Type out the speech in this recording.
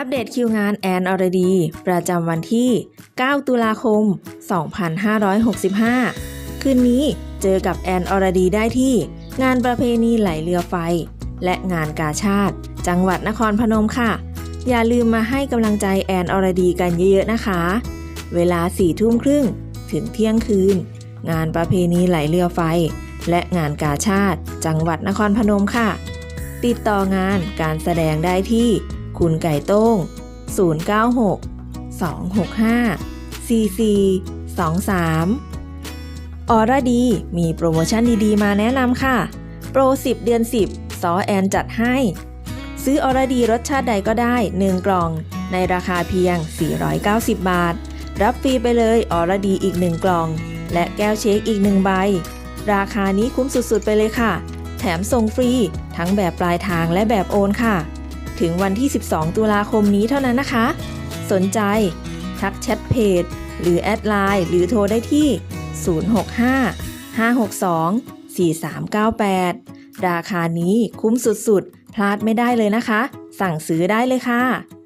อัปเดตคิวงานแอนอรดีประจำวันที่ 9 ตุลาคม 2565 คืนนี้เจอกับแอนอรดีได้ที่ งานประเพณีไหลเรือไฟ และงานกาชาติ จังหวัดนครพนมค่ะ อย่าลืมมาให้กำลังใจแอนอรดีกันเยอะๆนะคะ เวลา4ทุ่มครึ่งถึงเที่ยงคืน งานประเพณีไหลเรือไฟ และงานกาชาติ จังหวัดนครพนมค่ะ ติดต่องานการแสดงได้ที่ คุณไก่โต้ง 096 265 44 23 ออร่าดีมีโปรโมชั่นดีๆ มาแนะนำค่ะ โปร 10 เดือน 10 ซอแอนจัดให้ ซื้อออร่าดีรสชาติใดก็ได้ 1 กล่อง ในราคาเพียง 490 บาท รับฟรีไปเลยออร่าดีอีก 1 กล่อง และแก้วเชคอีก 1 ใบ ราคานี้คุ้มสุดๆ ไปเลยค่ะ แถมส่งฟรีทั้งแบบปลายทางและแบบโอนค่ะ ถึงวันที่ 12 ตุลาคมนี้เท่านั้นนะคะ สนใจ ทักแชทเพจ หรือแอดไลน์ หรือโทรได้ที่ 065 562 4398 ราคานี้คุ้มสุดๆ พลาดไม่ได้เลยนะคะ สั่งซื้อได้เลยค่ะ